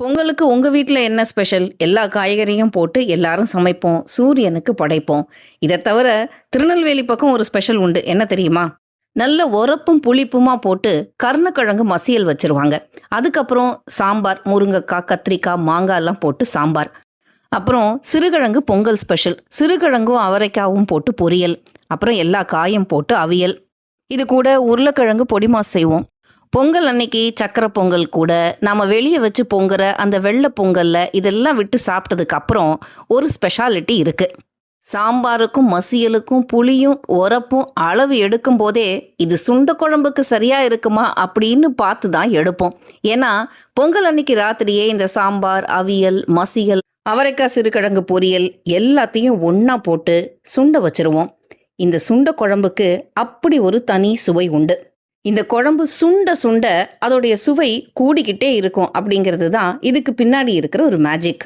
பொங்கலுக்கு உங்கள் வீட்டில் என்ன ஸ்பெஷல்? எல்லா காய்கறியும் போட்டு எல்லாரும் சமைப்போம். சூரியனுக்கு படைப்போம். இதை தவிர திருநெல்வேலி பக்கம் ஒரு ஸ்பெஷல் உண்டு. என்ன தெரியுமா? நல்ல உரப்பும், புளிப்புமா போட்டு கருணக்கிழங்கு மசியல் வச்சிருவாங்க அதுக்கப்புறம் சாம்பார், முருங்கக்காய், கத்திரிக்காய், மாங்காய்லாம் போட்டு சாம்பார். அப்புறம் சிறுகிழங்கு பொங்கல் ஸ்பெஷல். சிறுகிழங்கும், அவரைக்காவும் போட்டு பொரியல். அப்புறம் எல்லா காயும் போட்டு அவியல். இது கூட உருளைக்கிழங்கு பொடிமாஸ் செய்வோம். பொங்கல் அன்னைக்கு சக்கரை பொங்கல் கூட நம்ம வெளியே வச்சு பொங்குற அந்த வெள்ளை பொங்கலில் இதெல்லாம் விட்டு சாப்பிட்டதுக்கு அப்புறம் ஒரு ஸ்பெஷாலிட்டி இருக்குது சாம்பாருக்கும் மசியலுக்கும் புளியும் உரப்பும் அளவு எடுக்கும் போதே இது சுண்ட குழம்புக்கு சரியா இருக்குமா அப்படின்னு பார்த்து தான் எடுப்போம். ஏன்னா பொங்கல் அன்னைக்கு ராத்திரியே இந்த சாம்பார், அவியல், மசியல், அவரைக்காய் சிறுகிழங்கு பொரியல் எல்லாத்தையும் ஒன்றா போட்டு சுண்ட வச்சிருவோம். இந்த சுண்ட குழம்புக்கு அப்படி ஒரு தனி சுவை உண்டு. இந்த குழம்பு சுண்ட சுண்ட அதோடைய சுவை கூடிக்கிட்டே இருக்கும் அப்படிங்கிறது தான் இதுக்கு பின்னாடி இருக்கிற ஒரு மேஜிக்.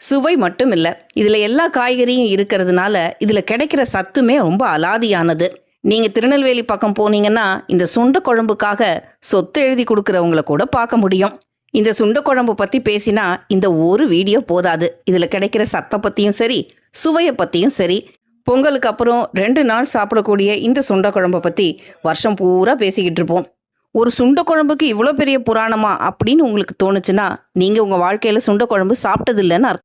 சுவை மட்டும் இல்லை இதில் எல்லா காய்கறியும் இருக்கிறதுனால இதில் கிடைக்கிற சத்துமே ரொம்ப அலாதியானது. நீங்கள் திருநெல்வேலி பக்கம் போனீங்கன்னா இந்த சுண்ட குழம்புக்காக சொத்து எழுதி கொடுக்குறவங்கள கூட பார்க்க முடியும். இந்த சுண்ட குழம்பு பற்றி பேசினா இந்த ஒரு வீடியோ போதாது. இதில் கிடைக்கிற சத்தை பற்றியும் சரி, சுவையை பற்றியும் சரி, பொங்கலுக்கு அப்புறம் ரெண்டு நாள் சாப்பிடக்கூடிய இந்த சுண்ட குழம்ப பத்தி வருஷம் பூரா பேசிக்கிட்டு இருப்போம். ஒரு சுண்ட குழம்புக்கு இவ்வளோ பெரிய புராணமா அப்படின்னு உங்களுக்கு தோணுச்சுன்னா, நீங்க உங்க வாழ்க்கையில சுண்ட குழம்பு சாப்பிட்டது இல்லைன்னு அர்த்தம்.